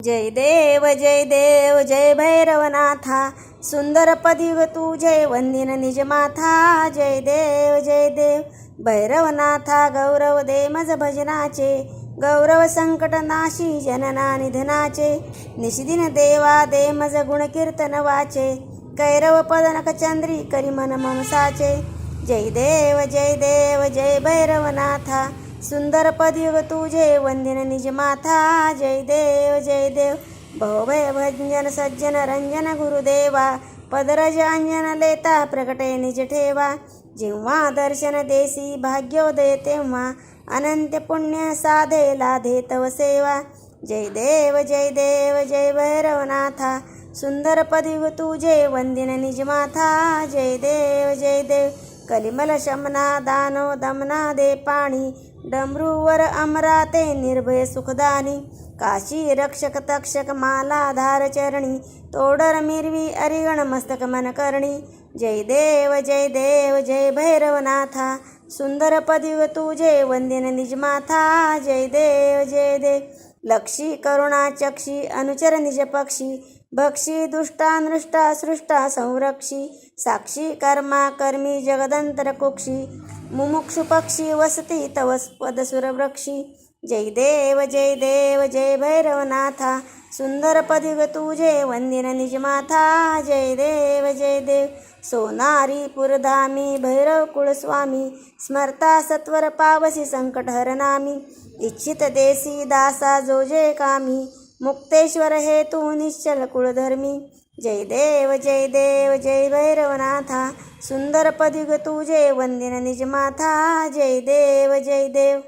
जय देव जय देव जय भैरवनाथा सुंदर पदिव तू जय वंदिन निज माथा जय देव जय देव भैरवनाथा गौरव दे मज भजनाचे गौरव संकट नाशी जनना निधनाचे निशिदिन देवा दे मज गुण कीर्तन वाचे कैरव पदनक चंद्री करी मन मनसाचे जय देव जय देव जय भैरवनाथा सुंदर पदयुग तुझे वंदिन निज माथा जय देव जय देव। भवभय भजन सज्जन रंजन गुरुदेवा। पदरज अंजन लेता प्रकटे निज ठेवा। जेव्हा दर्शन देसी भाग्योदय तेव्हा अनंत पुण्य साधे लाधे तव सेवा। जय देव जय देव जय भैरवनाथा। सुंदर पदयुग तुझे वंदिन निज माथा जय देव जय देव। कलिमल शमना दानो दमना दे पाणी। डमरूवर अमराते निर्भय सुखदानी. काशी रक्षक तक्षक मालाधार चरणी. तोडर मिरवी अरिगण मस्तक मन करणी. जय देव जय देव जय भैरवनाथा. सुंदर पदिव तुझे वंदिन निजमाथा जय देव जय देव. लक्षी करुणा चक्षी अनुचर निज पक्षी. भक्षी दुष्टा नृष्टा सृष्टा संरक्षी. साक्षी कर्मा कर्मी जगदंतर कुक्षी. मुमुक्षु पक्षी वसती तव पदसुरवृक्षी जय देव जय देव जय भैरवनाथा। सुंदर पदिव तुझे वंदिन निज माथा जय देव जय देव। सोनारी पुरधामी भैरव कुळस्वामी स्मरता सत्वर पावसी संकट हरनामी इच्छित देसी दासा जो कामी। मुक्तेश्वर हे तू निश्चल कुळधर्मी जय देव जय देव जय भैरवनाथा सुंदर पदिग तुझे वंदिन निज माथा जय देव जय देव.